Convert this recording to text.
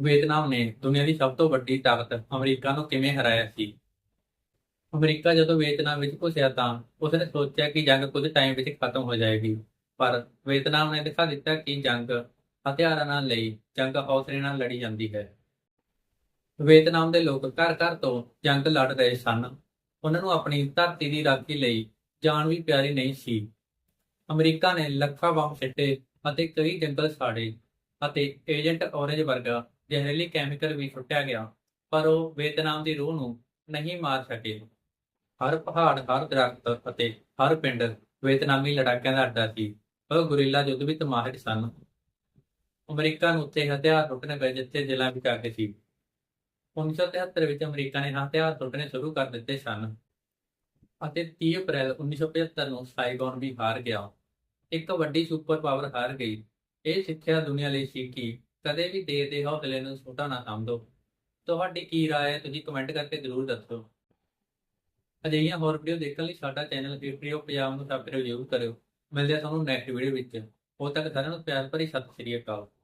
Vietnam ਨੇ ਦੁਨੀਆ ਦੀ ਸਭ ਤੋਂ ਵੱਡੀ ਤਾਕਤ ਅਮਰੀਕਾ ਨੂੰ ਕਿਵੇਂ ਹਰਾਇਆ ਸੀ? ਅਮਰੀਕਾ ਜਦੋਂ ਵੀਅਤਨਾਮ ਵਿੱਚ ਘੁਸਿਆ ਤਾਂ ਉਸਨੇ ਸੋਚਿਆ ਕਿ ਜੰਗ ਕੁਝ ਟਾਈਮ ਵਿੱਚ ਖਤਮ ਹੋ ਜਾਏਗੀ। ਪਰ ਵੀਅਤਨਾਮ ਨੇ ਦਿਖਾ ਦਿੱਤਾ ਕਿ ਜੰਗ ਹਥਿਆਰਾਂ ਨਾਲ ਲਈ ਜੰਗ ਹੌਸਲੇ ਨਾਲ ਲੜੀ ਜਾਂਦੀ ਹੈ। ਵੀਅਤਨਾਮ ਦੇ ਲੋਕ ਘਰ ਘਰ ਤੋਂ ਜੰਗ ਲੜ ਰਹੇ ਸਨ। ਉਹਨਾਂ ਨੂੰ ਆਪਣੀ ਧਰਤੀ ਦੀ ਰਾਖੀ ਲਈ ਜਾਨ ਵੀ ਪਿਆਰੀ ਨਹੀਂ ਸੀ। ਅਮਰੀਕਾ ਨੇ ਲੱਖਾਂ ਬੰਬ ਸਿੱਟੇ ਅਤੇ ਕਈ ਜੰਗਲ ਸਾੜੇ ਅਤੇ ਏਜੰਟ ਔਰੇਂਜ ਵਰਗਾ ਜ਼ਹਿਰੀਲੀ ਕੈਮੀਕਲ ਵੀ ਸੁੱਟਿਆ ਗਿਆ, ਪਰ ਉਹ ਵੇਤਨਾਮ ਦੀ ਰੂਹ ਨੂੰ ਨਹੀਂ ਮਾਰ ਸਕੇ। ਹਰ ਪਹਾੜ, ਹਰ ਦਰਖਤ ਅਤੇ ਹਰ ਪਿੰਡ ਵੇਤਨਾਮੀ ਲੜਾਕਿਆਂ ਦਾ ਅੱਡਾ ਸੀ। ਉਹ ਗੁਰੀਲਾ ਯੁੱਧ ਵਿੱਚ ਮਾਹਿਰ ਸਨ। ਅਮਰੀਕਾ ਨੂੰ ਉੱਥੇ ਹਥਿਆਰ ਸੁੱਟਣੇ ਪਏ, ਜਿੱਥੇ ਜ਼ਿਲ੍ਹਾ ਵਿੱਚ ਆ ਕੇ ਸੀ। 1973 ਵਿੱਚ ਅਮਰੀਕਾ ਨੇ ਹਥਿਆਰ ਸੁੱਟਣੇ ਸ਼ੁਰੂ ਕਰ ਦਿੱਤੇ ਸਨ। ਅਤੇ 30 ਅਪ੍ਰੈਲ 1975 ਨੂੰ ਸਾਈਗੌਨ ਵੀ ਹਾਰ ਗਿਆ। ਇੱਕ ਵੱਡੀ ਸੁਪਰ ਪਾਵਰ ਹਾਰ ਗਈ। ਇਹ ਸਿੱਖਿਆ ਦੁਨੀਆ ਲਈ ਸੀ ਕਿ ਕਦੇ ਵੀ ਦੇਰ ਦੇ ਹੌਸਲੇ ਨੂੰ ਛੋਟਾ ਨਾ ਸਮਝੋ ਤੁਹਾਡੀ ਕੀ ਰਾਏ ਹੈ, ਤੁਸੀਂ ਕਮੈਂਟ ਕਰਕੇ ਜ਼ਰੂਰ ਦੱਸੋ। ਅਜਿਹੀਆਂ ਹੋਰ ਵੀਡੀਓ ਦੇਖਣ ਲਈ ਸਾਡਾ ਚੈਨਲ ਹਿਸਟਰੀ ਪੰਜਾਬ ਨੂੰ ਸਬਸਕ੍ਰਾਈਬ ਜ਼ਰੂਰ ਕਰਿਓ। ਮਿਲਦੇ ਹਾਂ ਤੁਹਾਨੂੰ ਨੈਕਸਟ ਵੀਡੀਓ ਵਿੱਚ। ਉਦੋਂ ਤੱਕ ਸਾਰਿਆਂ ਨੂੰ ਪਿਆਰ ਭਰੀ ਸਤਿ ਸ੍ਰੀ ਅਕਾਲ।